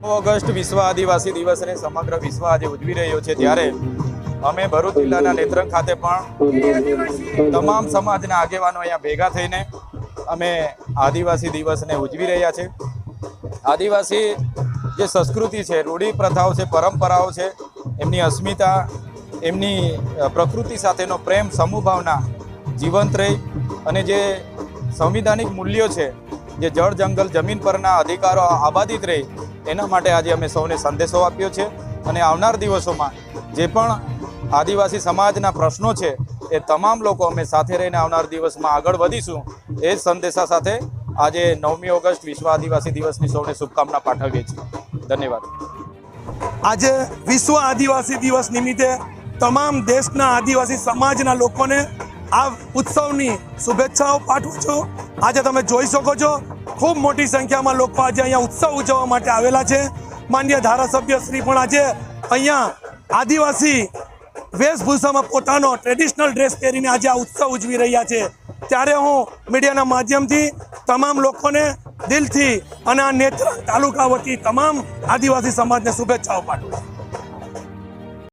August વિશ્વ આદિવાસી દિવસને સમગ્ર વિશ્વ આજે ઉજવી રહ્યો છે ત્યારે અમે ભરૂચ જિલ્લાના નેત્રંગ ખાતે પણ તમામ સમાજના આગેવાનો અહીંયા ભેગા થઈને અમે આદિવાસી દિવસને ઉજવી રહ્યા છે. આદિવાસી જે સંસ્કૃતિ છે, રૂઢિ પ્રથાઓ છે, પરંપરાઓ છે, એમની અસ્મિતા, એમની પ્રકૃતિ સાથેનો પ્રેમ સમૂહભાવના જીવંત રહી અને જે સંવિધાનિક મૂલ્યો છે, જે જળ, જંગલ, જમીન પરના અધિકારો આબાદિત રહે એના માટે આજે અમે સૌને સંદેશો આપ્યો છે અને આવનાર દિવસોમાં જે પણ આદિવાસી સમાજના પ્રશ્નો છે એ તમામ લોકો અમે સાથે રહીને આવનાર દિવસમાં આગળ વધીશું એ સંદેશા સાથે આજે નવમી ઓગસ્ટ વિશ્વ આદિવાસી દિવસની સૌને શુભકામના પાઠવીએ છીએ. ધન્યવાદ. આજે વિશ્વ આદિવાસી દિવસ નિમિત્તે તમામ દેશના આદિવાસી સમાજના લોકોને આ ઉત્સવની શુભેચ્છાઓ પાઠવું છું. આજે તમે જોઈ શકો છો ખૂબ મોટી સંખ્યામાં લોકો આજે અહીંયા ઉત્સવ ઉજવવા માટે આવેલા છે. માન્ય ધારાસભ્ય શ્રી પણ આજે અહીંયા આદિવાસી વેશભૂષામાં પોતાનો ટ્રેડિશનલ ડ્રેસ પહેરીને આજે આ ઉત્સવ ઉજવી રહ્યા છે. ત્યારે હું મીડિયાના માધ્યમથી તમામ લોકોને દિલથી અને આ નેત્રંગ તાલુકા વતી તમામ આદિવાસી સમાજને શુભેચ્છાઓ પાઠવું છું.